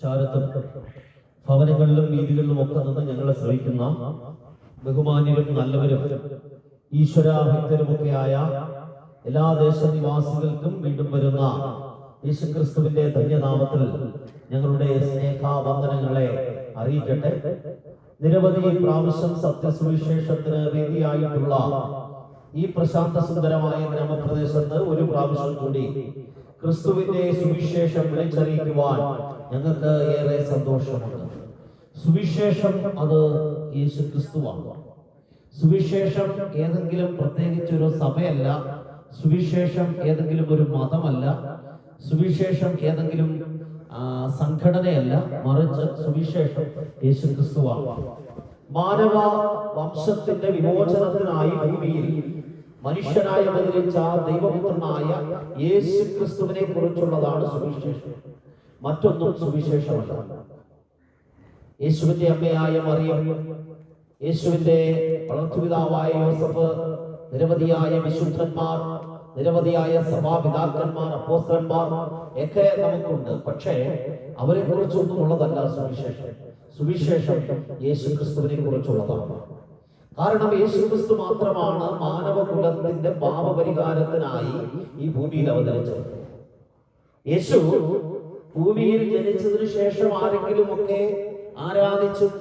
ചാരത്തും ഭവനങ്ങളിലും വീതികളിലും ഒക്കെ നിന്ന് ഞങ്ങളെ ശ്രമിക്കുന്ന ബഹുമാന്യരും നല്ലവരും ആയ എല്ലാ ദേശനിവാസികൾക്കും വീണ്ടും വരുന്ന യേശുക്രിസ്തുവിന്റെ ധന്യനാമത്തിൽ ഞങ്ങളുടെ സ്നേഹാവന്ദനങ്ങളെ അറിയിക്കട്ടെ. നിരവധി പ്രാവശ്യം സത്യസുവിശേഷത്തിന് വേദിയായിട്ടുള്ള ഈ പ്രശാന്ത സുന്ദരമായ ഗ്രാമപ്രദേശത്ത് ഒരു പ്രാവശ്യം കൂടി ക്രിസ്തുവിന്റെ സുവിശേഷം വിളിച്ചറിയിക്കുവാൻ ഞങ്ങൾക്ക് ഏറെ സന്തോഷമുണ്ട്. സുവിശേഷം അത് യേശു ക്രിസ്തുവാണ് സുവിശേഷം ഏതെങ്കിലും പ്രത്യേകിച്ച് ഒരു സഭയല്ല. സുവിശേഷം ഏതെങ്കിലും ഒരു മതമല്ല. സുവിശേഷം ഏതെങ്കിലും സംഘടനയല്ല. മറിച്ച് സുവിശേഷം യേശു ക്രിസ്തുവാണ് മാനവ വംശത്തിന്റെ വിമോചനത്തിനായി ഭൂമിയിൽ മനുഷ്യനായി അവതരിച്ച ദൈവപുത്രനായ യേശു ക്രിസ്തുവിനെ കുറിച്ചുള്ളതാണ് സുവിശേഷം. മറ്റൊന്നും സുവിശേഷമല്ല. യേശുവിന്റെ അമ്മയായ മറിയം യേശുവിന്റെ വളർത്തുപിതാവായ യോസഫ് നിരവധിയായ വിശുദ്ധന്മാർ നിരവധിയായ സഭാപിതാക്കന്മാർ അപ്പോസ്തലന്മാർ ഒക്കെ നമുക്കുണ്ട്. പക്ഷേ അവരെ കുറിച്ചൊന്നും ഉള്ളതല്ല സുവിശേഷം. സുവിശേഷം യേശു ക്രിസ്തുവിനെ കുറിച്ചുള്ളതാണ്. കാരണം യേശുക്രിസ്തു മാത്രമാണ് മാനവകുലത്തിന്റെ പാപപരിഹാരത്തിനായി ഈ ഭൂമിയിൽ അവതരിച്ചത്. യേശു ഭൂമിയിൽ ജനിച്ചതിനു ശേഷം ആരെങ്കിലും ആരെങ്കിലുമൊക്കെ ആരാധിച്ചും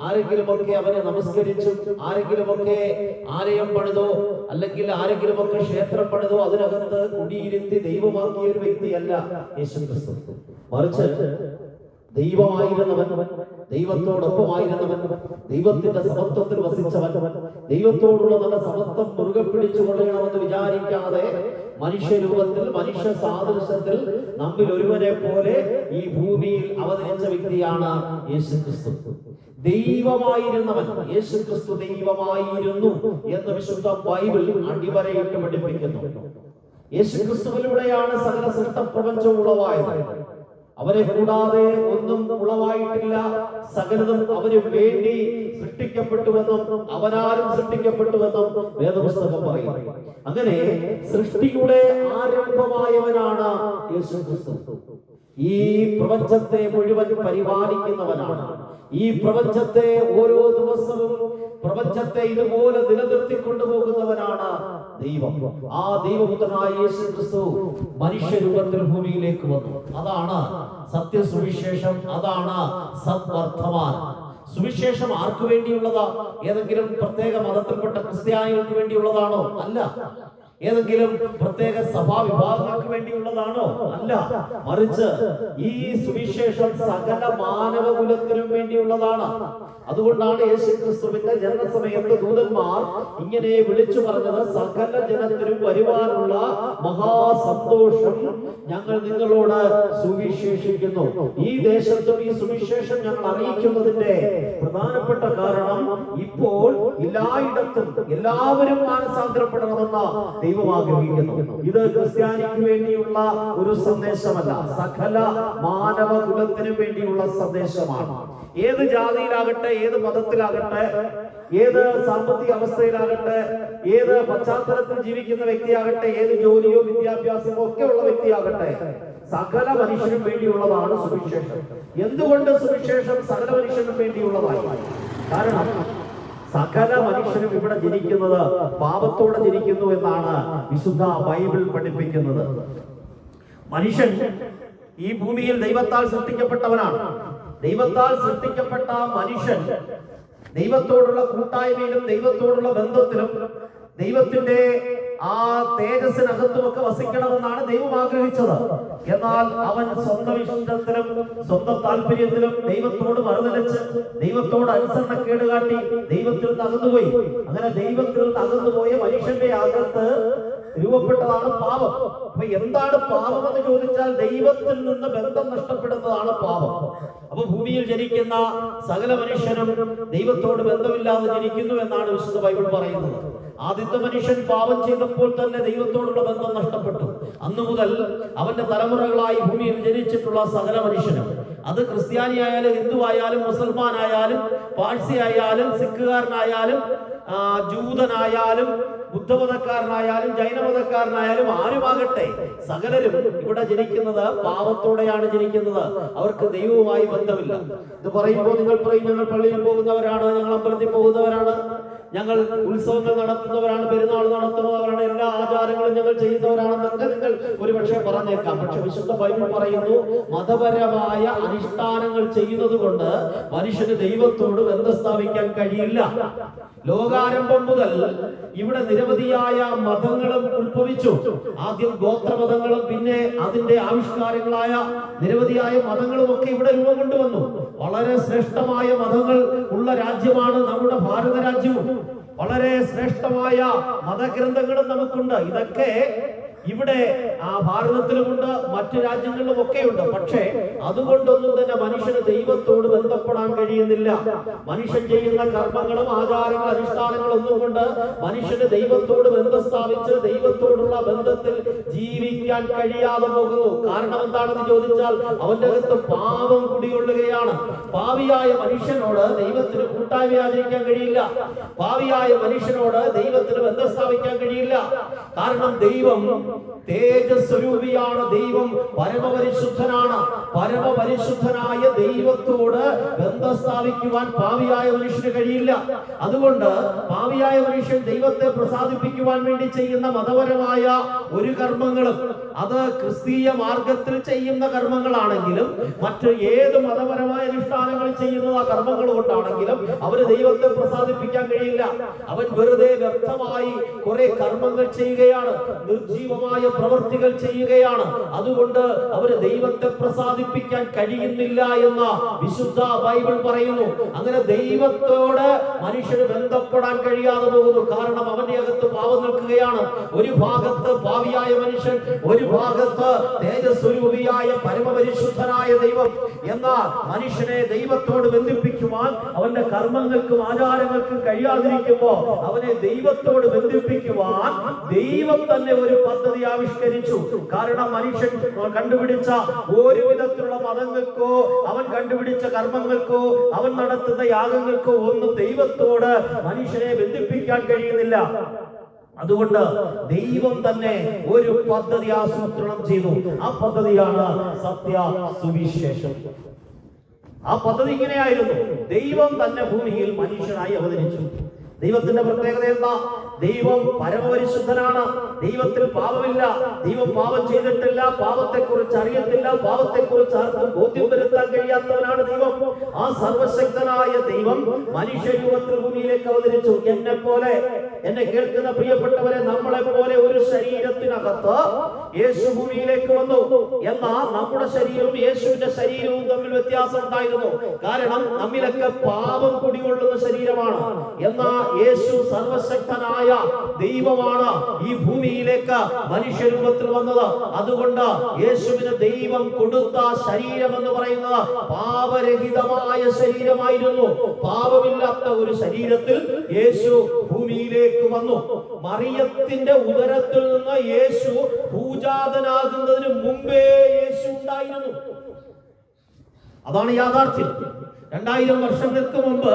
ആരെങ്കിലുമൊക്കെ അവനെ നമസ്കരിച്ചും ആരെങ്കിലുമൊക്കെ ആലയം പണിതോ അല്ലെങ്കിൽ ആരെങ്കിലുമൊക്കെ ക്ഷേത്രം പണിതോ അതിനകത്ത് കുടിയിരുത്തി ദൈവമാക്കിയ ഒരു വ്യക്തിയല്ല യേശു ക്രിസ്തു മറിച്ച് ദൈവമായിരുന്നവൻ ദൈവത്തോടൊപ്പമായിരുന്നവൻ ദൈവത്തിന്റെ സമത്വത്തിൽ വസിച്ചവൻ ദൈവത്തോടുള്ള നല്ല സമത്വം മുറുകെ പിടിച്ചു കൊള്ളണമെന്ന് വിചാരിക്കാതെ മനുഷ്യരൂപത്തിൽ മനുഷ്യ സാദൃശ്യത്തിൽ നമ്മിൽ ഒരുവനെ പോലെ ഈ ഭൂമിയിൽ അവതരിച്ച വ്യക്തിയാണ് യേശു ക്രിസ്തു ദൈവമായിരുന്നവൻ യേശു ക്രിസ്തു ദൈവമായിരുന്നു എന്ന് വിശുദ്ധ ബൈബിൾ അടിവരയിട്ട് പഠിപ്പിക്കുന്നു. യേശു ക്രിസ്തുവിലൂടെയാണ് സകല സൃഷ്ട പ്രപഞ്ചം ഉളവായത്. അവരെ കൂടാതെ ഒന്നും ഉളവായിട്ടില്ല. സകലതും അവന് വേണ്ടി സൃഷ്ടിക്കപ്പെട്ടുവെന്നും അവനാരും സൃഷ്ടിക്കപ്പെട്ടുവെന്നും വേദപുസ്തകം പറയും അങ്ങനെ സൃഷ്ടിയുടെ ആരംഭമായവനാണ് യേശു ക്രിസ്തു. ഈ പ്രപഞ്ചത്തെ മുഴുവൻ പരിപാലിക്കുന്നവനാണ്. ഈ പ്രപഞ്ചത്തെ ഓരോ ദിവസവും പ്രപഞ്ചത്തെ ഇതുപോലെ നിലനിർത്തി കൊണ്ടുപോകുന്നവനാണ് ദൈവം. ആ ദൈവപുത്രനായ യേശു ക്രിസ്തു മനുഷ്യരൂപത്തിൽ ഭൂമിയിലേക്ക് വന്നു. അതാണ് സത്യസുവിശേഷം അതാണ് സദ്വർത്തമാനം സുവിശേഷം ആർക്കു വേണ്ടിയുള്ളതാ? ഏതെങ്കിലും പ്രത്യേക മതത്തിൽപ്പെട്ട ക്രിസ്ത്യാനികൾക്ക് വേണ്ടിയുള്ളതാണോ? അല്ല. ഏതെങ്കിലും പ്രത്യേക സഭാ വിഭാഗങ്ങൾക്ക് വേണ്ടിയുള്ളതാണോ? അല്ല. മറിച്ച് ഈ സുവിശേഷം സകല മാനവകുലത്തിനും വേണ്ടിയുള്ളതാണ്. അതുകൊണ്ടാണ് യേശു ക്രിസ്തുവിന്റെ ജനനസമയത്ത് ദൂതന്മാർ ഇങ്ങനെ വിളിച്ചു പറഞ്ഞത് സകല ജനത്തിനും വരുവാനുള്ള മഹാസന്തോഷം ഞങ്ങൾ നിങ്ങളോട് സുവിശേഷിക്കുന്നു. ഈ ദേശത്തും ഈ സുവിശേഷം ഞങ്ങൾ അറിയിക്കുന്നതിന്റെ പ്രധാനപ്പെട്ട കാരണം ഇപ്പോൾ എല്ലായിടത്തും എല്ലാവരും മാനസാന്തരപ്പെടണമെന്ന് ദൈവം ആഗ്രഹിക്കുന്നു ഇത് ക്രിസ്ത്യാനിക്ക് വേണ്ടിയുള്ള ഒരു സന്ദേശമല്ല സകല മാനവ കുലത്തിനും വേണ്ടിയുള്ള സന്ദേശമാണ്. ഏത് ജാതിയിലാകട്ടെ ഏത് മതത്തിലാകട്ടെ ഏത് സാമ്പത്തിക അവസ്ഥയിലാകട്ടെ ഏത് പശ്ചാത്തലത്തിൽ ജീവിക്കുന്ന വ്യക്തിയാകട്ടെ ഏത് ജോലിയോ വിദ്യാഭ്യാസമോ ഒക്കെ ഉള്ള വ്യക്തിയാകട്ടെ സകല മനുഷ്യനും വേണ്ടിയുള്ളതാണ് സുവിശേഷം. എന്തുകൊണ്ട് സുവിശേഷം സകല മനുഷ്യനും വേണ്ടിയുള്ളതായി? കാരണം സകല മനുഷ്യരും ഇവിടെ ജനിക്കുന്നത് പാപത്തോടെ ജനിക്കുന്നു എന്നാണ് വിശുദ്ധ ബൈബിൾ പഠിപ്പിക്കുന്നത്. മനുഷ്യൻ ഈ ഭൂമിയിൽ ദൈവത്താൽ സൃഷ്ടിക്കപ്പെട്ടവനാണ്. ദൈവത്താൽ സൃഷ്ടിക്കപ്പെട്ട മനുഷ്യൻ ദൈവത്തോടുള്ള കൂട്ടായ്മയിലും ദൈവത്തോടുള്ള ബന്ധത്തിലും ദൈവത്തിന്റെ ആ തേജസ്സിനകത്തുമൊക്കെ വസിക്കണമെന്നാണ് ദൈവം ആഗ്രഹിച്ചത്. എന്നാൽ അവൻ സ്വന്തം ഇഷ്ടത്തിലും സ്വന്തം താല്പര്യത്തിലും ദൈവത്തോട് മറുനിലച്ച് ദൈവത്തോട് അനുസരണക്കേട് കാട്ടി ദൈവത്തിൽ അകന്നുപോയി അങ്ങനെ ദൈവത്തിൽ അകന്നുപോയ മനുഷ്യന്റെ അകത്ത് രൂപപ്പെട്ടതാണ് പാപം. അപ്പൊ എന്താണ് പാപം എന്ന് ചോദിച്ചാൽ ദൈവത്തിൽ നിന്ന് ബന്ധം നഷ്ടപ്പെടുന്നതാണ് പാപം. അപ്പൊ ഭൂമിയിൽ ജനിക്കുന്ന സകല മനുഷ്യനും ദൈവത്തോട് ബന്ധമില്ലാതെ ജനിക്കുന്നു എന്നാണ് വിശുദ്ധ ബൈബിൾ പറയുന്നത്. ആദ്യത്തെ മനുഷ്യൻ പാപം ചെയ്തപ്പോൾ തന്നെ ദൈവത്തോടുള്ള ബന്ധം നഷ്ടപ്പെട്ടു. അന്നു മുതൽ അവന്റെ തലമുറകളായി ഭൂമിയിൽ ജനിച്ചിട്ടുള്ള സകല മനുഷ്യനും. അത് ക്രിസ്ത്യാനി ആയാലും ഹിന്ദു ആയാലും മുസൽമാൻ ആയാലും പാഴ്സി ആയാലും സിഖുകാരനായാലും ജൂതനായാലും ബുദ്ധമതക്കാരനായാലും ജൈനമതക്കാരനായാലും ആരുമാകട്ടെ സകലരും ഇവിടെ ജനിക്കുന്നത് പാപത്തോടെയാണ് ജനിക്കുന്നത്. അവർക്ക് ദൈവവുമായി ബന്ധമില്ല. ഇത് പറയുമ്പോൾ നിങ്ങൾ പറയും ഞങ്ങൾ പള്ളിയിൽ പോകുന്നവരാണ് ഞങ്ങൾ അമ്പലത്തിൽ പോകുന്നവരാണ്. ഞങ്ങൾ ഉത്സവങ്ങൾ നടത്തുന്നവരാണ് പെരുന്നാൾ നടത്തുന്നവരാണ് എല്ലാ ആചാരങ്ങളും ഞങ്ങൾ ചെയ്യുന്നവരാണെന്നൊക്കെ നിങ്ങൾ ഒരുപക്ഷെ പറഞ്ഞേക്കാം. പക്ഷെ വിശുദ്ധ ബൈബിൾ പറയുന്നു മതപരമായ അനുഷ്ഠാനങ്ങൾ ചെയ്യുന്നത് കൊണ്ട് മനുഷ്യന് ദൈവത്തോട് ബന്ധം സ്ഥാപിക്കാൻ കഴിയില്ല. ലോകാരംഭം മുതൽ ഇവിടെ നിരവധിയായ മതങ്ങളും ഉത്ഭവിച്ചു. ആദ്യം ഗോത്രമതങ്ങളും പിന്നെ അതിന്റെ ആവിഷ്കാരങ്ങളായ നിരവധിയായ മതങ്ങളും ഒക്കെ ഇവിടെ രൂപം കൊണ്ടുവന്നു. വളരെ ശ്രേഷ്ഠമായ മതങ്ങൾ ഉള്ള രാജ്യമാണ് നമ്മുടെ ഭാരത രാജ്യവും. വളരെ ശ്രേഷ്ഠമായ മതഗ്രന്ഥങ്ങളും നമുക്കുണ്ട്. ഇതൊക്കെ ഇവിടെ ആ ഭാരതത്തിലുമുണ്ട് മറ്റു രാജ്യങ്ങളിലും ഒക്കെ ഉണ്ട് പക്ഷേ അതുകൊണ്ടൊന്നും തന്നെ മനുഷ്യന് ദൈവത്തോട് ബന്ധപ്പെടാൻ കഴിയുന്നില്ല. മനുഷ്യൻ ചെയ്യുന്ന കർമ്മങ്ങളും ആചാരങ്ങളും അനുഷ്ഠാനങ്ങളും ഒന്നും കൊണ്ട് മനുഷ്യന് ദൈവത്തോട് ബന്ധം സ്ഥാപിച്ച് ദൈവത്തോടുള്ള ബന്ധത്തിൽ ജീവിക്കാൻ കഴിയാതെ പോകുന്നു. കാരണം എന്താണെന്ന് ചോദിച്ചാൽ അവന്റെ അകത്ത് പാപം കുടികൊള്ളുകയാണ്. പാവിയായ മനുഷ്യനോട് ദൈവത്തിന് കൂട്ടായ്മ ആചരിക്കാൻ കഴിയില്ല. പാവിയായ മനുഷ്യനോട് ദൈവത്തിന് ബന്ധം സ്ഥാപിക്കാൻ കഴിയില്ല. കാരണം ദൈവം തേജസ്വരൂപിയാണ് ദൈവം. പരമപരിശുദ്ധനാണ്. പരമപരിശുദ്ധനായ ദൈവത്തോട് ബന്ധം സ്ഥാപിക്കുവാൻ പാവിയായ മനുഷ്യന് കഴിയില്ല. അതുകൊണ്ട് പാവിയായ മനുഷ്യൻ ദൈവത്തെ പ്രസാദിപ്പിക്കുവാൻ വേണ്ടി ചെയ്യുന്ന മതപരമായ ഒരു കർമ്മങ്ങളും അത് ക്രിസ്തീയ മാർഗത്തിൽ ചെയ്യുന്ന കർമ്മങ്ങളാണെങ്കിലും മറ്റ് ഏത് മതപരമായ അനുഷ്ഠാനങ്ങൾ ചെയ്യുന്ന ആ കർമ്മങ്ങൾ കൊണ്ടാണെങ്കിലും ദൈവത്തെ പ്രസാദിപ്പിക്കാൻ കഴിയില്ല. അവൻ വെറുതെ വ്യക്തമായി കുറെ കർമ്മങ്ങൾ ചെയ്യുകയാണ്. നിർജീവമായ പ്രവൃത്തികൾ ചെയ്യുകയാണ്. അതുകൊണ്ട് അവർ ദൈവത്തെ പ്രസാദിപ്പിക്കാൻ കഴിയുന്നില്ല എന്ന വിശുദ്ധ ബൈബിൾ പറയുന്നു. അങ്ങനെ ദൈവത്തോട് മനുഷ്യന് ബന്ധപ്പെടാൻ കഴിയാതെ പോകുന്നു. കാരണം അവന്റെ അകത്ത് പാവം നിൽക്കുകയാണ്. ഒരു ഭാഗത്ത് ഭാവിയായ മനുഷ്യൻ ഒരു ഭാഗത്ത് തേജസ്വരൂപിയായ പരമപരിശുദ്ധനായ ദൈവം. എന്നാൽ മനുഷ്യനെ ദൈവത്തോട് ബന്ധിപ്പിക്കുവാൻ അവന്റെ കർമ്മങ്ങൾക്കും ആചാരങ്ങൾക്കും കഴിയാതിരിക്കുമ്പോ അവനെ ദൈവത്തോട് ബന്ധിപ്പിക്കുവാൻ ദൈവം തന്നെ ഒരു പദ്ധതി ആവിഷ്കരിച്ചു. കാരണം മനുഷ്യൻ കണ്ടുപിടിച്ച ഒരു വിധത്തിലുള്ള മതങ്ങൾക്കോ അവൻ കണ്ടുപിടിച്ച കർമ്മങ്ങൾക്കോ അവൻ നടത്തുന്ന യാഗങ്ങൾക്കോ ഒന്നും ദൈവത്തോട് മനുഷ്യനെ ബന്ധിപ്പിക്കാൻ കഴിയുന്നില്ല. അതുകൊണ്ട് ദൈവം തന്നെ ഒരു പദ്ധതി ആസൂത്രണം ചെയ്തു. ആ പദ്ധതിയാണ് സത്യ സുവിശേഷം ആ പദ്ധതി ഇങ്ങനെയായിരുന്നു. ദൈവം തന്നെ ഭൂമിയിൽ മനുഷ്യനായി അവതരിച്ചു. ദൈവത്തിന്റെ പ്രത്യേകത എന്താ? ദൈവം പരമപരിശുദ്ധനാണ്. ദൈവത്തിൽ പാപമില്ല. ദൈവം പാപം ചെയ്തിട്ടില്ല. പാപത്തെ കുറിച്ച് അറിയത്തില്ല. പാപത്തെ കുറിച്ച് ആർക്കും ബോധ്യം വരുത്താൻ കഴിയാത്തവനാണ് ദൈവം. ആ സർവശക്തനായ ദൈവം മനുഷ്യരൂപത്തിൽ ഭൂമിയിലേക്ക് അവതരിച്ചു. എന്നെ പോലെ എന്നെ കേൾക്കുന്ന പ്രിയപ്പെട്ടവരെ നമ്മളെ പോലെ ഒരു ശരീരത്തിനകത്ത് യേശു ഭൂമിയിലേക്ക് വന്നു. എന്നാൽ നമ്മുടെ ശരീരവും യേശുവിന്റെ ശരീരവും തമ്മിൽ വ്യത്യാസം ഉണ്ടായിരുന്നു. കാരണം നമ്മിലൊക്കെ പാപം കുടികൊള്ളുന്ന ശരീരമാണ്. എന്നാ യേശു സർവശക്തനായ ദൈവമാണ് ഈ ഭൂമിയിലേക്ക് മനുഷ്യരൂപത്തിൽ വന്നത്. അതുകൊണ്ട് യേശുവിന് ദൈവം കൊടുത്ത ശരീരം എന്ന് പറയുന്നത് പാപരഹിതമായ ശരീരമായിരുന്നു. പാപമില്ലാത്ത ഒരു ശരീരത്തിൽ യേശു ഭൂമിയിലേക്ക് വന്നു. മറിയത്തിന്റെ ഉദരത്തിൽ നിന്ന് യേശു പൂജാതനാകുന്നതിന് മുമ്പേ യേശു ഉണ്ടായിരുന്നു. അതാണ് യാഥാർത്ഥ്യം. രണ്ടായിരം വർഷങ്ങൾക്ക് മുമ്പ്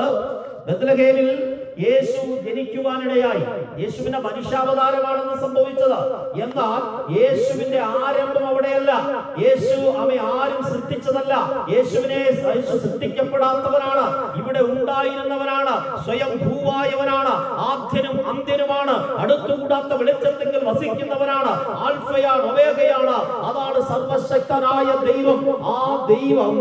ബത്ലഹേമിൽ യേശു ജനിക്കുവാനിടയായി. യേശുവിന്റെ മനുഷ്യാവതാരമാണെന്ന് സംഭവിച്ചത്. എന്നാൽ യേശുവിന്റെ ആരംഭം അവിടെയല്ല. യേശു അവ ആരും സൃഷ്ടിച്ചതല്ല. യേശുവിനെ യേശു സൃഷ്ടിക്കപ്പെടാത്തവനാണ്. ഇവിടെ ഉണ്ടായിരുന്നവനാണ്. സ്വയം ഭൂവായവനാണ്. ആദ്യനും അന്ത്യനുമാണ്. അടുത്തുകൂടാത്ത വെളിച്ചത്തെങ്കിൽ വസിക്കുന്നവനാണ്. ആൽഫയാണ് ഒമേഗയാണ്. അതാണ് സർവശക്തനായ ദൈവം. ആ ദൈവം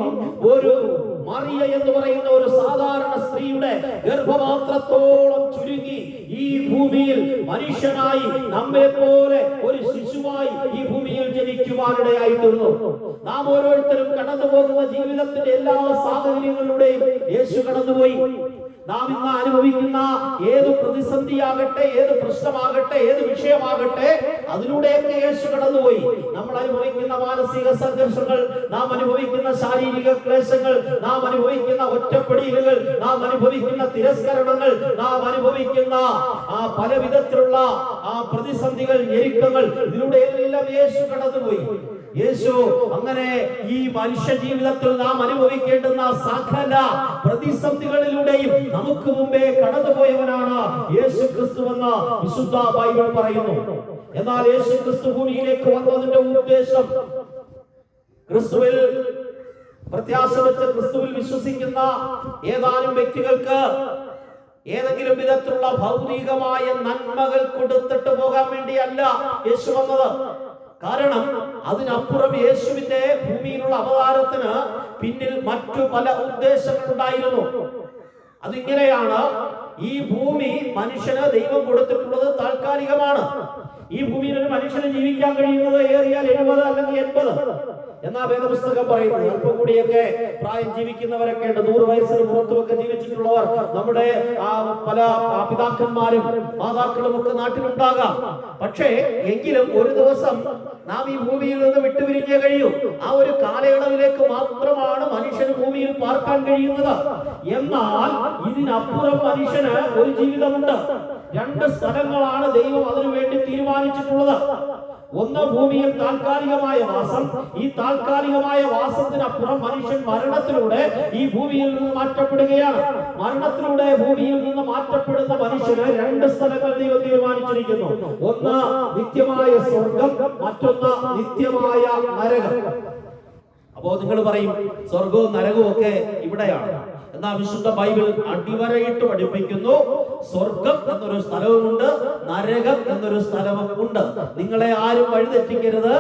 ഒരു മറിയ എന്ന് പറയുന്ന ഒരു സാധാരണ സ്ത്രീയുടെ ഗർഭപാത്രത്തോളം ചുരുങ്ങി ഈ ഭൂമിയിൽ മനുഷ്യനായി നമ്മെ പോലെ ഒരു ശിശുവായി ഈ ഭൂമിയിൽ ജനിക്കുവാനിടയായി തീർന്നു നാം ഓരോരുത്തരും കടന്നു പോകുന്ന ജീവിതത്തിന്റെ എല്ലാ സാഹചര്യങ്ങളിലൂടെയും യേശു കടന്നുപോയി. നാം ഇന്ന് അനുഭവിക്കുന്ന ഏത് പ്രതിസന്ധിയാകട്ടെ ഏത് പ്രശ്നമാകട്ടെ ഏത് വിഷയമാകട്ടെ അതിലൂടെയൊക്കെ യേശു കടന്നുപോയി. നമ്മൾ അനുഭവിക്കുന്ന മാനസിക സംഘർഷങ്ങൾ നാം അനുഭവിക്കുന്ന ശാരീരിക ക്ലേശങ്ങൾ നാം അനുഭവിക്കുന്ന ഒറ്റപ്പെടിയിലുകൾ നാം അനുഭവിക്കുന്ന തിരസ്കരണങ്ങൾ നാം അനുഭവിക്കുന്ന ആ പല വിധത്തിലുള്ള ആ പ്രതിസന്ധികൾ ഞെരുക്കങ്ങൾ ഇതിലൂടെ എല്ലാം യേശു കടന്നുപോയി. യേശു അങ്ങനെ ഈ മനുഷ്യ ജീവിതത്തിൽ നാം അനുഭവിക്കേണ്ടുന്ന സകല പ്രതിസന്ധികളിലൂടെയും നമുക്ക് മുമ്പേ കടന്നുപോയവനാണ് യേശു ക്രിസ്തു എന്ന് വിശുദ്ധ ബൈബിൾ പറയുന്നു. എന്നാൽ യേശു ക്രിസ്തു ഭൂമിയിലേക്ക് വന്നതിന്റെ ഉദ്ദേശം ക്രിസ്തുവിൽ പ്രത്യാശ വെച്ച് ക്രിസ്തുവിൽ വിശ്വസിക്കുന്ന ഏതാനും വ്യക്തികൾക്ക് ഏതെങ്കിലും വിധത്തിലുള്ള ഭൗതികമായ നന്മകൾ കൊടുത്തിട്ട് പോകാൻ വേണ്ടിയല്ല യേശു വന്നത്. കാരണം അതിനപ്പുറം യേശുവിന്റെ ഭൂമിയിലുള്ള അവതാരത്തിന് പിന്നിൽ മറ്റു പല ഉദ്ദേശങ്ങളുണ്ടായിരുന്നു. അതിങ്ങനെയാണ് ഈ ഭൂമി മനുഷ്യന് ദൈവം കൊടുത്തിട്ടുള്ളത് താൽക്കാലികമാണ്. ഈ ഭൂമിയിൽ ഒരു മനുഷ്യന് ജീവിക്കാൻ കഴിയുന്നത് ഏറിയാൽ എഴുപത് അല്ലെങ്കിൽ എൺപത്. എന്നാ വേദപുസ്തകം പറയുന്നത് അല്പം കൂടിയൊക്കെ പ്രായം ജീവിക്കുന്നവരൊക്കെ ഉണ്ട് നൂറ് വയസ്സിന് പുറത്തുമൊക്കെ ജീവിച്ചിട്ടുള്ളവർ നമ്മുടെ ആ, പല പിതാക്കന്മാരും മാതാക്കളും ഒക്കെ നാട്ടിലുണ്ടാകാം. പക്ഷേ എങ്കിലും ഒരു ദിവസം നാം ഈ ഭൂമിയിൽ നിന്ന് വിട്ടുപിരിഞ്ഞേ കഴിയൂ. ആ ഒരു കാലയളവിലേക്ക് മാത്രമാണ് മനുഷ്യന് ഭൂമിയിൽ പാർക്കാൻ കഴിയുന്നത്. എന്നാൽ ഇതിനപ്പുറം മനുഷ്യന് ഒരു ജീവിതമുണ്ട്. രണ്ട് സ്ഥലങ്ങളാണ് ദൈവം അതിനു വേണ്ടി തീരുമാനിച്ചിട്ടുള്ളത്. ഒന്ന് ഭൂമിയിൽ താൽക്കാലികമായ വാസം. ഈ താൽക്കാലികമായ വാസത്തിനപ്പുറം മനുഷ്യൻ മരണത്തിലൂടെ ഈ ഭൂമിയിൽ നിന്ന് മാറ്റപ്പെടുകയാണ്. മരണത്തിലൂടെ ഭൂമിയിൽ നിന്ന് മാറ്റപ്പെടുന്ന മനുഷ്യന് രണ്ട് സ്ഥലങ്ങൾ ദൈവം തീരുമാനിച്ചിരിക്കുന്നു. ഒന്ന് നിത്യമായ സ്വർഗം മറ്റൊന്ന് നിത്യമായ അപ്പോ നിങ്ങൾ പറയും സ്വർഗവും നരകവും ഒക്കെ ഇവിടെയാണ്. എന്നാ വിശുദ്ധ ബൈബിൾ അടിവരയിട്ട് പഠിപ്പിക്കുന്നു. സ്വർഗം എന്നൊരു സ്ഥലവുമുണ്ട് നരകം എന്നൊരു സ്ഥലവും ഉണ്ട്. നിങ്ങളെ ആരും വഴിതെറ്റിക്കരുത്.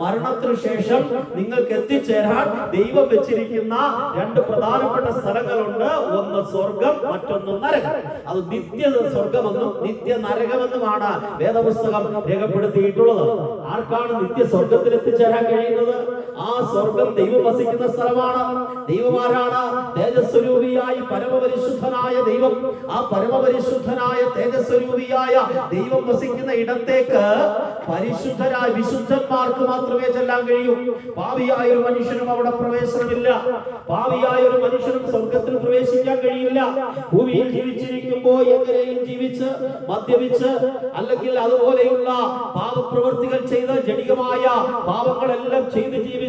മരണത്തിനു ശേഷം നിങ്ങൾക്ക് എത്തിച്ചേരാൻ ദൈവം വെച്ചിരിക്കുന്ന രണ്ട് പ്രധാനപ്പെട്ട സ്ഥലങ്ങളുണ്ട്. ഒന്ന് സ്വർഗം മറ്റൊന്ന് നരകം. അത് നിത്യ സ്വർഗമെന്നും നിത്യ നരകമെന്നുമാണ് വേദപുസ്തകം രേഖപ്പെടുത്തിയിട്ടുള്ളത്. ആർക്കാണ് നിത്യ സ്വർഗത്തിൽ എത്തിച്ചേരാൻ കഴിയുന്നത്? ആ സ്വർഗം ദൈവം വസിക്കുന്ന സ്ഥലമാണ്. ദൈവമാരാണ് തേജസ്വരൂപിയായി പരമപരിശുദ്ധനായ ദൈവം. ആ പരമപരിശുദ്ധനായ തേജസ്വരൂപിയായ ദൈവം വസിക്കുന്ന ഇടത്തേക്ക് പരിശുദ്ധരായ വിശുദ്ധന്മാർക്ക് മാത്രമേ ചെല്ലാൻ കഴിയൂ. പാവിയായ ഒരു മനുഷ്യനും അവിടെ പ്രവേശനമില്ല. പാവിയായ ഒരു മനുഷ്യനും സ്വർഗത്തിൽ പ്രവേശിക്കാൻ കഴിയില്ല. ഭൂമിയിൽ ജീവിച്ചിരിക്കുമ്പോൾ എങ്ങനെയും ജീവിച്ച് മദ്യപിച്ച് അല്ലെങ്കിൽ അതുപോലെയുള്ള പാപപ്രവൃത്തികൾ ചെയ്ത ജടികമായ പാപങ്ങളെല്ലാം ചെയ്ത് ജീവിച്ച്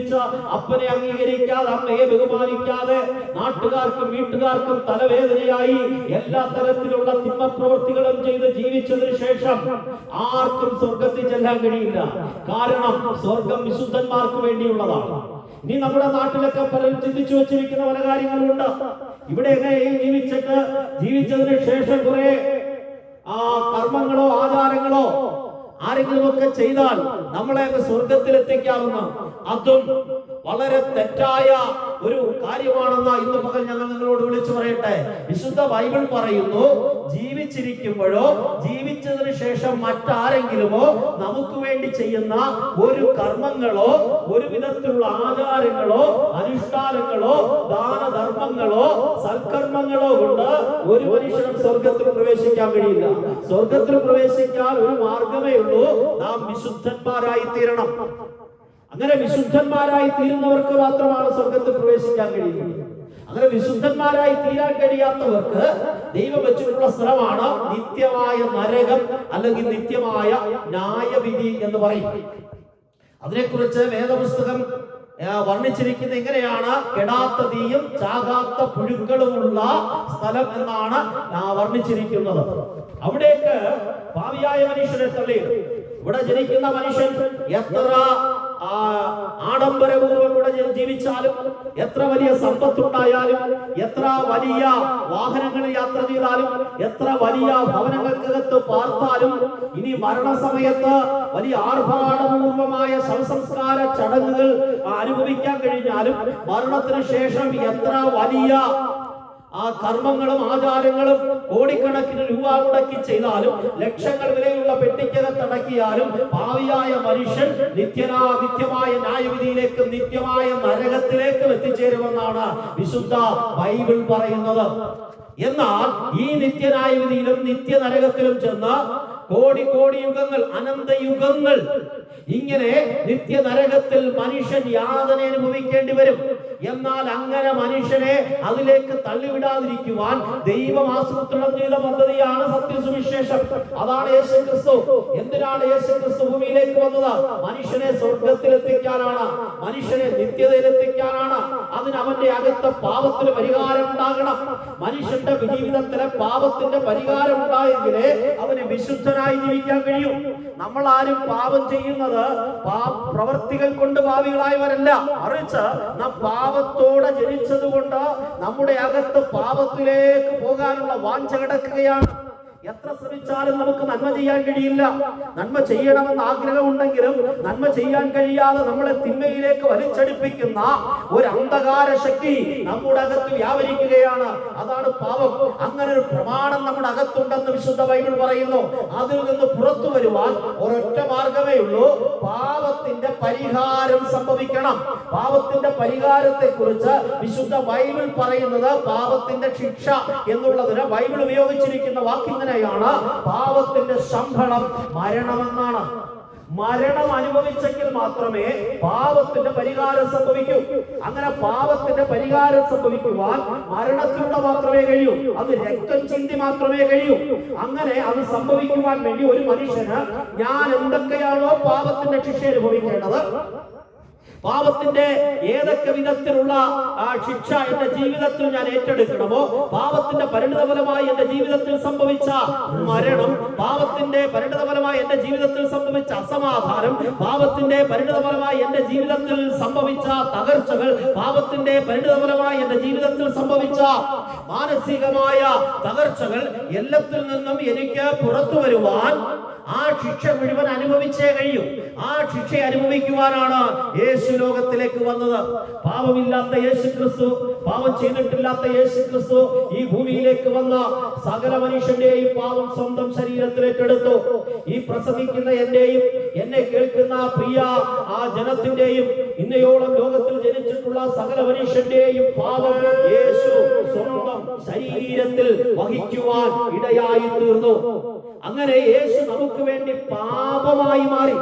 അപ്പനെ അംഗീകരിക്കാതെ അമ്മയെ ബഹുമാനിക്കാതെ നാട്ടുകാർക്കും വീട്ടുകാർക്കും തലവേദനയായി എല്ലാ തരത്തിലുള്ള തിന്മപ്രവൃത്തികളും ചെയ്ത് ജീവിച്ചതിന് ശേഷം ആർക്കും സ്വർഗത്തിൽ ചെല്ലാൻ കഴിയില്ല. കാരണം സ്വർഗം വിശുദ്ധന്മാർക്ക് വേണ്ടിയുള്ളതാണ്. ഇനി നമ്മുടെ നാട്ടിലൊക്കെ പലരും ചിന്തിച്ചു വെച്ചിരിക്കുന്ന പല കാര്യങ്ങളുണ്ട് ഇവിടെ എങ്ങനെയും ജീവിച്ചിട്ട് ജീവിച്ചതിന് ശേഷം കുറെ ആ കർമ്മങ്ങളോ ആചാരങ്ങളോ ആരെങ്കിലും ഒക്കെ ചെയ്താൽ നമ്മളെ സ്വർഗത്തിലെത്തിക്കാവുന്ന അതും വളരെ തെറ്റായ ഒരു കാര്യമാണെന്ന് ഇന്ന് പകൽ ഞങ്ങൾ നിങ്ങളോട് വിളിച്ചു പറയട്ടെ. വിശുദ്ധ ബൈബിൾ പറയുന്നു ജീവിച്ചിരിക്കുമ്പോഴോ ജീവിച്ചതിന് ശേഷം മറ്റാരെങ്കിലുമോ നമുക്ക് വേണ്ടി ചെയ്യുന്ന ഒരു കർമ്മങ്ങളോ ഒരു വിധത്തിലുള്ള ആചാരങ്ങളോ അനുഷ്ഠാനങ്ങളോ ദാനധർമ്മങ്ങളോ സൽക്കർമ്മങ്ങളോ കൊണ്ട് ഒരു മനുഷ്യനും സ്വർഗത്തിൽ പ്രവേശിക്കാൻ കഴിയില്ല. സ്വർഗത്തിൽ പ്രവേശിക്കാൻ ഒരു മാർഗമേ ഉള്ളൂ. നാം വിശുദ്ധന്മാരായി തീരണം അങ്ങനെ വിശുദ്ധന്മാരായി തീരുന്നവർക്ക് മാത്രമാണ് സ്വർഗത്തിൽ പ്രവേശിക്കാൻ കഴിയുന്നത്. അങ്ങനെ വിശുദ്ധന്മാരായി തീരാൻ കഴിയാത്തവർക്ക് ദൈവം വെച്ചിട്ടുള്ള സ്ഥലമാണ് നിത്യമായ നരകം അല്ലെങ്കിൽ നിത്യമായ ന്യായവിധി എന്ന് പറയും. അതിനെക്കുറിച്ച് വേദപുസ്തകം വർണിച്ചിരിക്കുന്നത് എങ്ങനെയാണ് കെടാത്ത തീയും ചാകാത്ത പുഴുക്കളുമുള്ള സ്ഥലം എന്നാണ് വർണിച്ചിരിക്കുന്നത്. അവിടേക്ക് ഭാവിയായ മനുഷ്യരെ തള്ളി ഇവിടെ ജനിക്കുന്ന മനുഷ്യൻ എത്ര ആ, ആഡംബരപൂർവം ജീവിച്ചാലും എത്ര വലിയ സമ്പത്തുണ്ടായാലും എത്ര വലിയ വാഹനങ്ങളിൽ യാത്ര ചെയ്താലും എത്ര വലിയ ഭവനങ്ങൾക്കകത്ത് പാർത്താലും ഇനി മരണസമയത്ത് വലിയ ആർഭാടപൂർവമായ ശവസംസ്കാര ചടങ്ങുകൾ അനുഭവിക്കാൻ കഴിഞ്ഞാലും മരണത്തിന് ശേഷം എത്ര വലിയ ആ കർമ്മങ്ങളും ആചാരങ്ങളും കോടിക്കണക്കിന് രൂപ മുടക്കി ചെയ്താലും ലക്ഷങ്ങൾ വിലയുള്ള പെട്ടിക്കകത്തടക്കിയാലും ഭാവിയായ മനുഷ്യൻ നിത്യനാദിത്യമായ ന്യായവിധിയിലേക്കും നിത്യമായ നരകത്തിലേക്കും എത്തിച്ചേരുമെന്നാണ് വിശുദ്ധ ബൈബിൾ പറയുന്നത്. എന്നാൽ ഈ നിത്യനായവിധിയിലും നിത്യ നരകത്തിലും ചെന്ന് കോടി കോടി യുഗങ്ങൾ അനന്ത യുഗങ്ങൾ ഇങ്ങനെ നിത്യ നരകത്തിൽ മനുഷ്യൻ യാതന അനുഭവിക്കേണ്ടി വരും. എന്നാൽ അങ്ങനെ മനുഷ്യനെ അതിലേക്ക് തള്ളിവിടാതിരിക്കുവാൻ ദൈവം ആസൂത്രണം ചെയ്ത പദ്ധതിയാണ് സത്യസുവിശേഷം. അതാണ് യേശു ക്രിസ്തു എന്തിനാണ് യേശു ക്രിസ്തു ഭൂമിയിലേക്ക് വന്നത്? മനുഷ്യനെ സ്വർഗത്തിലെത്തിക്കാനാണ്. മനുഷ്യനെ നിത്യതയിലെത്തിക്കാനാണ്. അതിന് അവന്റെ അകത്ത് പാപത്തിന് പരിഹാരം ഉണ്ടാകണം. മനുഷ്യന്റെ ജീവിതത്തിലെ പാപത്തിന്റെ പരിഹാരം ഉണ്ടായെങ്കിലേ അവന് വിശുദ്ധനായി ജീവിക്കാൻ കഴിയും. നമ്മൾ ആരും പാപം ചെയ്യുന്നത് പ്രവർത്തികൾ കൊണ്ട് ഭാവികളായവരല്ല മറിച്ച് നാം പാപത്തോടെ ജനിച്ചതുകൊണ്ട് നമ്മുടെ അകത്ത് പാപത്തിലേക്ക് പോകാനുള്ള വാഞ്ച കിടക്കുകയാണ്. എത്ര ശ്രമിച്ചാലും നമുക്ക് നന്മ ചെയ്യാൻ കഴിയില്ല. നന്മ ചെയ്യണമെന്ന് ആഗ്രഹമുണ്ടെങ്കിലും നന്മ ചെയ്യാൻ കഴിയാതെ നമ്മളെ തിന്മയിലേക്ക് വലിച്ചടിപ്പിക്കുന്ന ഒരു അന്ധകാര ശക്തി നമ്മുടെ അകത്ത് വ്യാപരിക്കുകയാണ്. അതാണ് പാപം. അങ്ങനെ ഒരു പ്രമാണം നമ്മുടെ അകത്തുണ്ടെന്ന് വിശുദ്ധ ബൈബിൾ പറയുന്നു. അതിൽ നിന്ന് പുറത്തു വരുവാൻ ഒരൊറ്റ മാർഗമേ ഉള്ളൂ. പാപത്തിന്റെ പരിഹാരം സംഭവിക്കണം. പാപത്തിന്റെ പരിഹാരത്തെ കുറിച്ച് വിശുദ്ധ ബൈബിൾ പറയുന്നത് പാപത്തിന്റെ ശിക്ഷ എന്നുള്ളതിന് ബൈബിൾ ഉപയോഗിച്ചിരിക്കുന്ന വാക്കിങ്ങനെയാണ് പാപത്തിന്റെ ശമ്പളം മരണമെന്നാണ്. മരണം അനുഭവിച്ചെങ്കിൽ മാത്രമേ പാപത്തിന്റെ പരിഹാരം സംഭവിക്കൂ. അങ്ങനെ പാപത്തിന്റെ പരിഹാരം സംഭവിക്കുവാൻ മരണത്തിലൂടെ മാത്രമേ കഴിയൂ. അത് രക്തം ചിന്തി മാത്രമേ കഴിയൂ. അങ്ങനെ അത് സംഭവിക്കുവാൻ വേണ്ടി ഒരു മനുഷ്യന് ഞാൻ എന്തൊക്കെയാണോ പാപത്തിന്റെ ശിക്ഷ അനുഭവിക്കേണ്ടത്? പാപത്തിന്റെ ഏതൊക്കെ വിധത്തിലുള്ള ശിക്ഷ എന്റെ ജീവിതത്തിൽ ഞാൻ ഏറ്റെടുക്കണമോ പാപത്തിന്റെ പരിണിതഫലമായി എന്റെ ജീവിതത്തിൽ സംഭവിച്ച മരണം പാപത്തിന്റെ പരിണിതഫലമായി എന്റെ ജീവിതത്തിൽ സംഭവിച്ച അസമാധാനം പാപത്തിന്റെ പരിണിതഫലമായി എന്റെ ജീവിതത്തിൽ സംഭവിച്ച തകർച്ചകൾ പാപത്തിന്റെ പരിണിതഫലമായി എന്റെ ജീവിതത്തിൽ സംഭവിച്ച മാനസികമായ തകർച്ചകൾ എല്ലാത്തിൽ നിന്നും എനിക്ക് പുറത്തു വരുവാൻ ആ ശിക്ഷ മുഴുവൻ അനുഭവിച്ചേ കഴിയും. ആ ശിക്ഷ അനുഭവിക്കുവാനാണ് യേശു ലോകത്തിലേക്ക് വന്നത്. പാപമില്ലാത്ത യേശു ക്രിസ്തു പാപം ചെയ്തിട്ടില്ലാത്ത യേശു ക്രിസ്തു ഈ ഭൂമിയിലേക്ക് വന്ന സകല മനുഷ്യന്റെയും പാപം സ്വന്തം ശരീരത്തിലേക്ക് ഏറ്റെടുത്തു ഈ പ്രസംഗിക്കുന്ന എന്റെയും എന്നെ കേൾക്കുന്ന പ്രിയ ആ ജനത്തിന്റെയും ഇന്നയോളം ലോകത്തിൽ ജനിച്ചിട്ടുള്ള സകല മനുഷ്യന്റെയും പാപം യേശു സ്വന്തം ശരീരത്തിൽ വഹിക്കുവാൻ ഇടയായി തീർന്നു. അങ്ങനെ യേശു നമുക്ക് വേണ്ടി പാപമായി മാറി.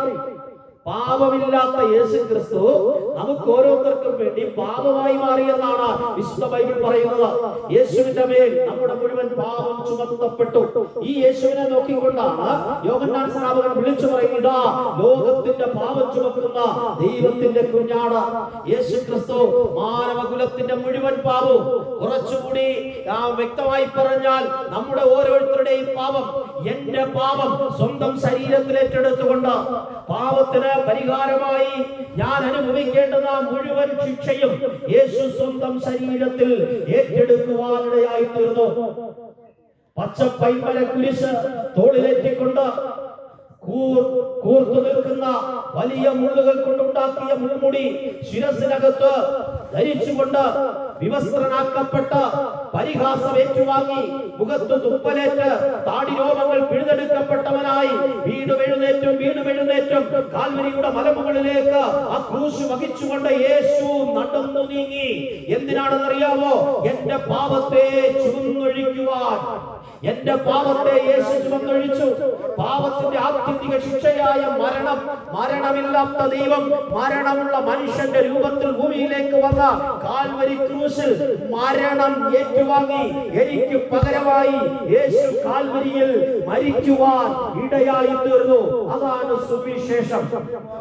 പാപമില്ലാത്ത യേശു ക്രിസ്തു നമുക്ക് ഓരോരുത്തർക്കും വേണ്ടി പാപമായി മാറി എന്നാണ് വിശുദ്ധ ബൈബിൾ പറയുന്നത്. യേശുവിന്റെ മേൽ നമ്മുടെ മുഴുവൻ പാപം ചുമത്തപ്പെട്ടു. ഈ യേശുവിനെ നോക്കിക്കൊണ്ടാണ് യോഗന്നാൻ സ്നാപകൻ വിളിച്ചു പറയുന്നത് ലോകത്തിന്റെ പാപം ചുമക്കുന്ന ദൈവത്തിന്റെ കുഞ്ഞാണ് യേശു ക്രിസ്തു മാനവകുലത്തിന്റെ മുഴുവൻ പാപവും കുറച്ചുകൂടി വ്യക്തമായി പറഞ്ഞാൽ നമ്മുടെ ഓരോരുത്തരുടെയും പാപം എന്റെ പാപം സ്വന്തം ശരീരത്തിൽ ഏറ്റെടുത്തുകൊണ്ട് പാപത്തിന് പരിഹാരമായി ഞാൻ അനുഭവിക്കേണ്ടുന്ന മുഴുവൻ ശിക്ഷയും യേശു സ്വന്തം ശരീരത്തിൽ ഏറ്റെടുക്കുവാനിടയായി തീർന്നു പച്ച പൈമ്പല കുരിശ് തോളിലേറ്റിക്കൊണ്ട് കൂർ- കൂർത്തു നിൽക്കുന്ന വലിയ മുള്ളുകൾ കൊണ്ടുണ്ടാക്കിയ മുൾമുടി ശിരസിനകത്ത് ധരിച്ചുകൊണ്ട് വിവസ്ത്രനാക്കപ്പെട്ട പരിഹാസം ഏറ്റുവാങ്ങി മുഖത്ത് തുപ്പലേറ്റ് താടി താടിരോമങ്ങൾ പിഴുതെടുക്കപ്പെട്ടവനായി വീട് എഴുന്നേറ്റും വീണ്ടും എഴുന്നേറ്റും കാൽവരിയുടെ മലമുകളിലേക്ക് ആ ക്രൂശ് വഹിച്ചുകൊണ്ട് യേശു നടന്നു നീങ്ങി. എന്തിനാണെന്നറിയാമോ? എന്റെ പാപത്തെ ചുമന്നൊഴിക്കുവാൻ. എന്റെ പാപത്തെ യേശു ചുമന്നൊഴിച്ചു. പാപത്തിന്റെ ആത്യന്തിക ശിക്ഷയായ മരണം മരണമില്ലാത്ത ദൈവം മരണമുള്ള മനുഷ്യന്റെ രൂപത്തിൽ ഭൂമിയിലേക്ക് വന്ന കാൽവരി ക്രൂശിൽ മരണം ഏറ്റുവാങ്ങി എനിക്ക് പകരമായി യേശു കാൽവരിയിൽ മരിക്കുവാൻ ഇടയായി തീർന്നു. അതാണ് സുവിശേഷം.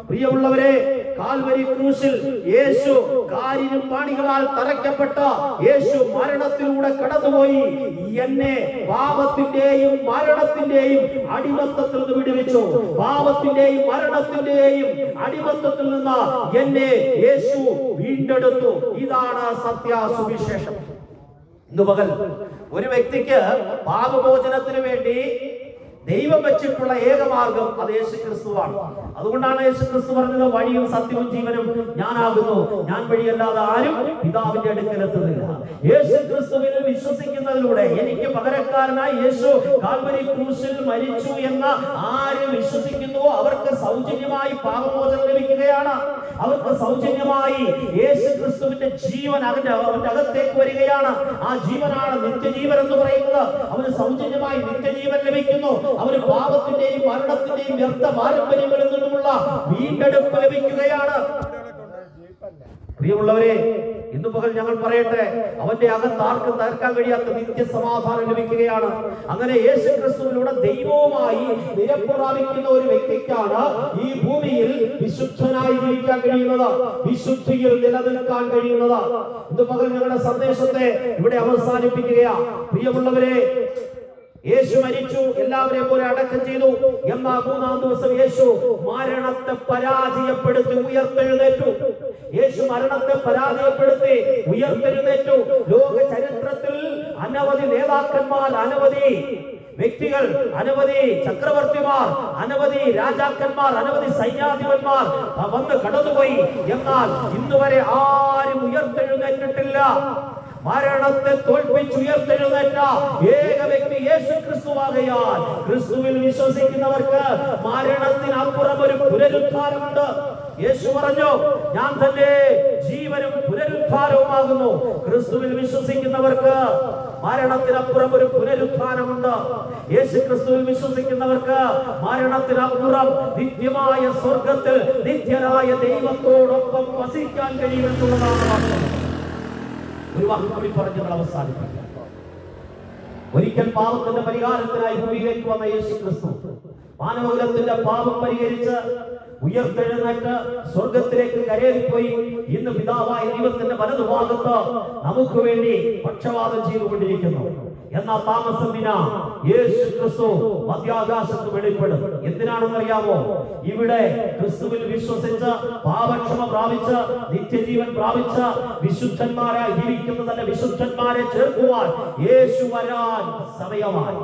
പ്രിയമുള്ളവരെ കാൽവരി ക്രൂശിൽ യേശു കാര്യം പാണികളാൽ തറയ്ക്കപ്പെട്ട യേശു മരണത്തിലൂടെ കടന്നുപോയി. എന്നെ പാപത്തിന്റെയും മരണത്തിന്റെയും അടിമത്തത്തിൽ നിന്ന് വിടുവിച്ചു. പാപത്തിന്റെയും മരണത്തിന്റെയും അടിമത്തത്തിൽ നിന്ന് എന്നെ യേശു വീണ്ടെടുത്തു. ഇതാണ് സത്യ. സുവിശേഷം ഇന്ന് പകൽ ഒരു വ്യക്തിക്ക് പാപമോചനത്തിന് വേണ്ടി ദൈവം വെച്ചിട്ടുള്ള ഏകമാർഗം അത് യേശു ക്രിസ്തുവാണ് അതുകൊണ്ടാണ് യേശു ക്രിസ്തു പറഞ്ഞത് വഴിയും സത്യവും ജീവനും ഞാനാകുന്നു. ഞാൻ വഴിയല്ലാതെ ആരും പിതാവിന്റെ അടുക്കലെത്തുന്നില്ല യേശു ക്രിസ്തുവിൽ വിശ്വസിക്കുന്നതിലൂടെ എനിക്ക് പകരക്കാരനായി യേശു കാൽവരി ക്രൂശിൽ മരിച്ചു എന്ന് ആര് വിശ്വസിക്കുന്നുവോ അവർക്ക് സൗജന്യമായി പാപമോചനം ലഭിക്കുകയാണ്. അവർക്ക് സൗജന്യമായി യേശു ക്രിസ്തുവിന്റെ ജീവൻ അവന്റെ അവന്റെ അകത്തേക്ക് വരികയാണ്. ആ ജീവനാണ് നിത്യജീവൻ എന്ന് പറയുന്നത്. അവന് സൗജന്യമായി നിത്യജീവൻ ലഭിക്കുന്നു. അവന് പാപത്തിന്റെയും മരണത്തിന്റെയും വ്യർത്ഥ പാരമ്പര്യങ്ങളിൽ നിന്നുമുള്ള വീണ്ടെടുപ്പ് ലഭിക്കുകയാണ്. പ്രിയമുള്ളവരെ ഇന്ന് പകൽ ഞങ്ങൾ പറയട്ടെ അവന്റെ അകത്ത് ആർക്കും തകർക്കാൻ കഴിയാത്ത നിത്യസമാധാനം ലഭിക്കുകയാണ്. അങ്ങനെ യേശു ക്രിസ്തുവിലൂടെ ദൈവവുമായി നിരപ്രാപിക്കുന്ന ഒരു വ്യക്തിക്കാണ് ഈ ഭൂമിയിൽ വിശുദ്ധനായി ജീവിക്കാൻ കഴിയുന്നത് വിശുദ്ധിയിൽ നിലനിൽക്കാൻ കഴിയുന്നത്. ഇന്ന് പകൽ ഞങ്ങളുടെ സന്ദേശത്തെ ഇവിടെ അവസാനിപ്പിക്കുകയാണ് പ്രിയമുള്ളവരെ യേശു മരിച്ചു എല്ലാവരെയും പോലെ അടക്കം ചെയ്തു. എന്നാൽ മൂന്നാം ദിവസം യേശു മരണത്തെ പരാജയപ്പെടുത്തി ഉയർത്തെഴുന്നേറ്റു. യേശു മരണത്തെ പരാജയപ്പെടുത്തി ഉയർത്തെഴുന്നേറ്റു. ലോക ചരിത്രത്തിൽ അനവധി നേതാക്കന്മാർ അനവധി വ്യക്തികൾ അനവധി ചക്രവർത്തിമാർ അനവധി രാജാക്കന്മാർ അനവധി സൈന്യാധിപന്മാർ വന്ന് കടന്നുപോയി. എന്നാൽ ഇന്നുവരെ ആരും ഉയർത്തെഴുന്നേറ്റിട്ടില്ല. മരണത്തെ തോൽപ്പിച്ചുയർത്തെഴുന്നേറ്റ ഏക വ്യക്തി യേശു ക്രിസ്തുവാകയാൽ ക്രിസ്തുവിൽ വിശ്വസിക്കുന്നവർക്ക് മരണത്തിനപ്പുറം ഒരു പുനരുദ്ധാരമുണ്ട് യേശു പറഞ്ഞു ഞാൻ തന്നെ ജീവനും പുനരുദ്ധാരവുമാകുന്നു ക്രിസ്തുവിൽ വിശ്വസിക്കുന്നവർക്ക് മരണത്തിനപ്പുറം ഒരു പുനരുദ്ധാനമുണ്ട്. യേശു ക്രിസ്തുവിൽ വിശ്വസിക്കുന്നവർക്ക് മരണത്തിനപ്പുറം നിത്യമായ സ്വർഗത്തിൽ നിത്യനായ ദൈവത്തോടൊപ്പം വസിക്കാൻ കഴിയുമെന്നുള്ളതാണ് വാസ്തവം ഒരു വാക്ക് കൂടി പറഞ്ഞ് നമ്മൾ അവസാനിപ്പിക്കാം. ഒരിക്കൽ പാപത്തിന്റെ പരിഹാരത്തിനായി ഭൂമിയിലേക്ക് വന്ന യേശു ക്രിസ്തു മാനവകുലത്തിന്റെ പാപം പരിഹരിച്ച് ഉയർത്തെഴുന്നേറ്റ് സ്വർഗത്തിലേക്ക് പോയി ഇന്ന് പിതാവായ ദൈവത്തിന്റെ വലതുഭാഗത്ത് നമുക്ക് വേണ്ടി പക്ഷവാദം ചെയ്തുകൊണ്ടിരിക്കുന്നു. എന്നാൽ താമസം വിന. യേശു ക്രിസ്തു മധ്യാകാശത്ത് വെളിപ്പെടും. എന്തിനാണെന്ന് അറിയാമോ ഇവിടെ ക്രിസ്തുവിൽ വിശ്വസിച്ച് പാപക്ഷമ പ്രാപിച്ച് നിത്യജീവൻ പ്രാപിച്ച വിശുദ്ധന്മാരായി ജീവിക്കുന്ന തന്നെ വിശുദ്ധന്മാരെ ചേർക്കുവാൻ യേശു വരാൻ സമയമായി.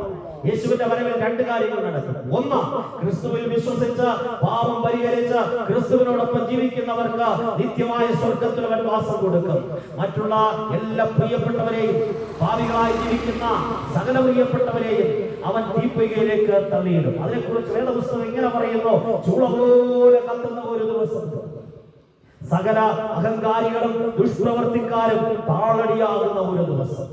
യേശുവിന്റെ വരവിൽ രണ്ട് കാര്യങ്ങൾ നടക്കും. ഒന്ന് ക്രിസ്തുവിൽ വിശ്വസിച്ച് പാപം പരിഹരിച്ച് ക്രിസ്തുവിനോടൊപ്പം ജീവിക്കുന്നവർക്ക് നിത്യമായ സ്വർഗത്തിൽ അവൻ വാസം കൊടുക്കും. മറ്റുള്ള എല്ലാ പ്രിയപ്പെട്ടവരെയും ഭാവികളായി ജീവിക്കുന്ന സകല പ്രിയപ്പെട്ടവരെയും അവൻ തീപ്പൊയ്കയിലേക്ക് തള്ളിയിടും. അതിനെക്കുറിച്ച് വേദപുസ്തകം ഇങ്ങനെ പറയുന്നു ചൂള പോലെ കത്തുന്ന ഒരു ദിവസം. സകല അഹങ്കാരികളും ദുഷ്പ്രവർത്തിക്കാരും താളടിയാകുന്ന ഒരു ദിവസം.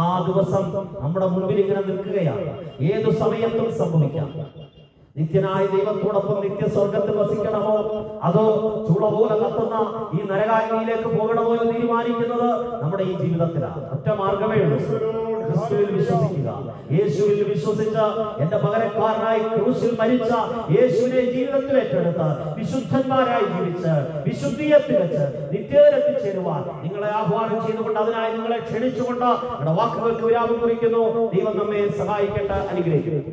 ആ ദിവസം നമ്മുടെ മുമ്പിൽ ഇങ്ങനെ നിൽക്കുകയാണ്. ഏതു സമയത്തും സംഭവിക്കാം. നിത്യനായ ദൈവത്തോടൊപ്പം നിത്യസ്വർഗത്തിൽ വസിക്കണമോ? അതോ ചൂള പോലെ കത്തുന്ന ഈ നരകാഗ്നിയിലേക്ക് പോകണമോ എന്ന് തീരുമാനിക്കുന്നത് നമ്മുടെ ഈ ജീവിതത്തിലാണ്. ഒറ്റ മാർഗമേ ഉള്ളൂ. ക്രിസ്തുവിൽ വിശ്വസിക്കുക. യേശുവിൽ വിശ്വസിച്ച എന്റെ പകരക്കാരനായി ക്രൂശിൽ മരിച്ച യേശുവിനെ ജീവിതത്തിൽ ഏറ്റെടുത്ത് വിശുദ്ധന്മാരായി ജീവിച്ച് വിശുദ്ധിയെ തികച്ച് ചേരുവാൻ നിങ്ങളെ ആഹ്വാനം ചെയ്തുകൊണ്ട് അതിനായി നിങ്ങളെ ക്ഷണിച്ചുകൊണ്ട് വാക്കുകൾക്ക് വിരാമം കുറിക്കുന്നു. ദൈവം നമ്മെ സഹായിക്കേണ്ട അനുഗ്രഹിക്കുന്നു